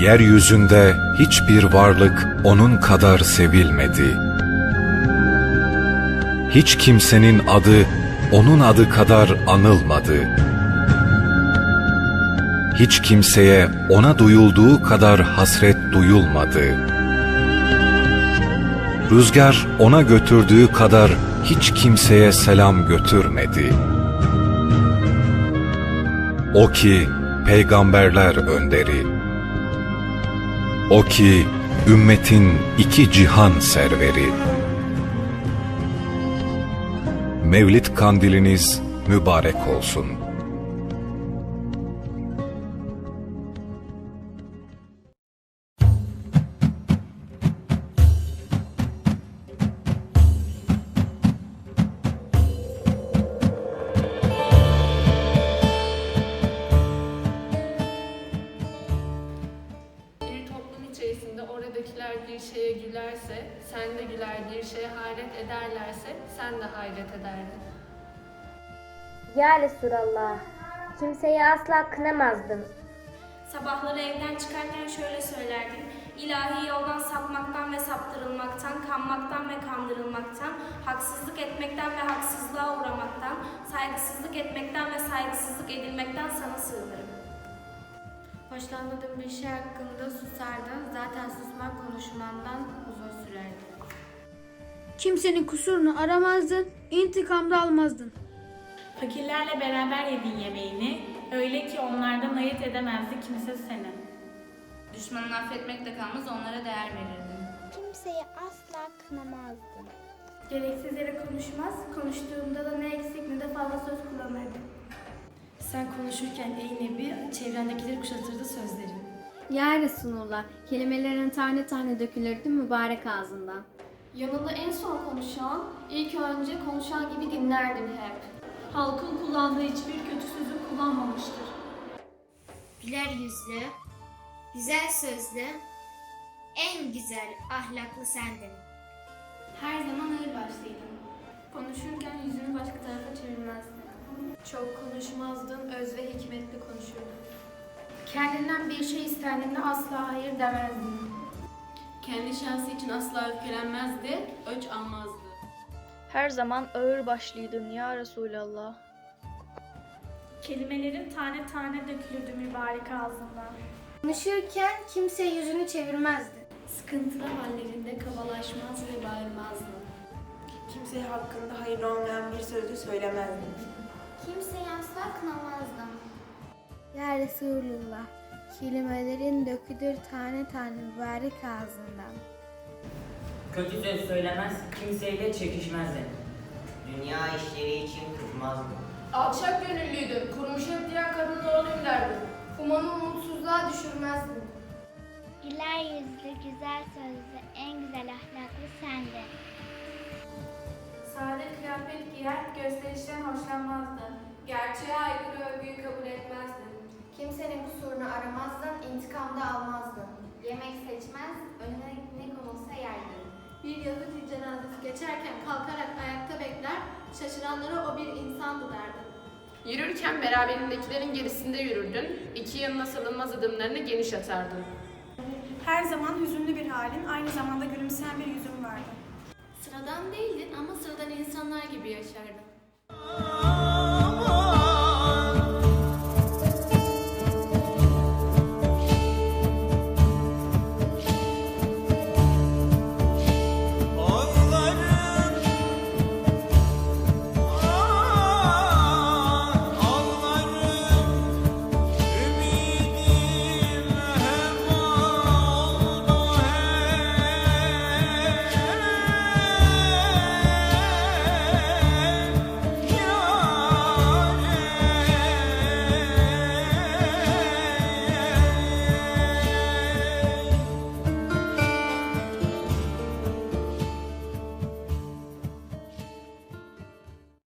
Yeryüzünde hiçbir varlık onun kadar sevilmedi. Hiç kimsenin adı onun adı kadar anılmadı. Hiç kimseye ona duyulduğu kadar hasret duyulmadı. Rüzgar ona götürdüğü kadar hiç kimseye selam götürmedi. O ki peygamberler önderi. O ki ümmetin iki cihan serveri. Mevlid kandiliniz mübarek olsun. İçerisinde oradakiler bir şeye gülerse, sen de güler bir şeye hayret ederlerse, sen de hayret ederdin. Ya Resulallah, kimseyi asla kınamazdım. Sabahları evden çıkarken şöyle söylerdim. İlahi yoldan sapmaktan ve saptırılmaktan, kanmaktan ve kandırılmaktan, haksızlık etmekten ve haksızlığa uğramaktan, saygısızlık etmekten ve saygısızlık edilmekten sana sığınırım. Hoşlanmadığım bir şey hakkında susardın. Zaten susmak konuşmandan uzun sürerdi. Kimsenin kusurunu aramazdın, intikam da almazdın. Fakirlerle beraber yedin yemeğini, öyle ki onlardan ayırt edemezdi kimse seni. Düşmanını affetmekle kalmaz onlara değer verirdin. Kimseyi asla kınamazdım. Gereksiz yere konuşmaz, konuştuğumda da ne eksik ne de fazla söz kullanırdı. Sen konuşurken ey Nebi çevrendekileri kuşatırdı sözlerin. Ya Resulullah, kelimelerin tane tane dökülürdü mübarek ağzından. Yanında en son konuşan, ilk önce konuşan gibi dinlerdim hep. Halkın kullandığı hiçbir kötü sözü kullanmamıştır. Güler yüzlü, güzel sözlü, en güzel ahlaklı sendin. Her zaman ağır başlıydım. Konuşurken yüzünü başka tarafa çevirmezdin. Çok konuşmazdın, öz ve hikmetli konuşurdun. Kendinden bir şey istendiğinde asla hayır demezdin. Kendi şahsı için asla öfkelenmezdi, öç almazdı. Her zaman ağır başlıydın ya Resulallah. Kelimelerin tane tane dökülürdü mübarek ağzından. Konuşurken kimse yüzünü çevirmezdi. Sıkıntılı hallerinde kabalaşmaz ve bağırmazdı. Kimseye hakkında hayır olmayan bir sözü söylemezdim. Kimseyi asla kınamazdım. Ya Resulullah, kelimelerin dökülür tane tane mübarek ağzından. Kötü söz söylemez, kimseyle çekişmezdi. Dünya işleri için kızmazdım. Alçak gönüllüydün, kurmuş hep diyen kadın olayım derdin. Umanı umutsuzluğa düşürmezdin. Güler yüzlü, güzel sözlü, en güzel ahlaklı sendin. Kıyafet giyer, gösterişten hoşlanmazdın. Gerçeğe aykırı övgüyü kabul etmezdin. Kimsenin kusurunu aramazdın, intikam da almazdın. Yemek seçmez, önüne ne konulsa yerdin. Bir Yahudi cenazesi geçerken kalkarak ayakta bekler, şaşıranlara o bir insandı derdin. Yürürken beraberindekilerin gerisinde yürürdün, iki yanına salınmaz adımlarını geniş atardın. Her zaman hüzünlü bir halin, aynı zamanda gülümseyen bir yüzün vardı. Sıradan değildin ama sıradan insanlar gibi yaşardın.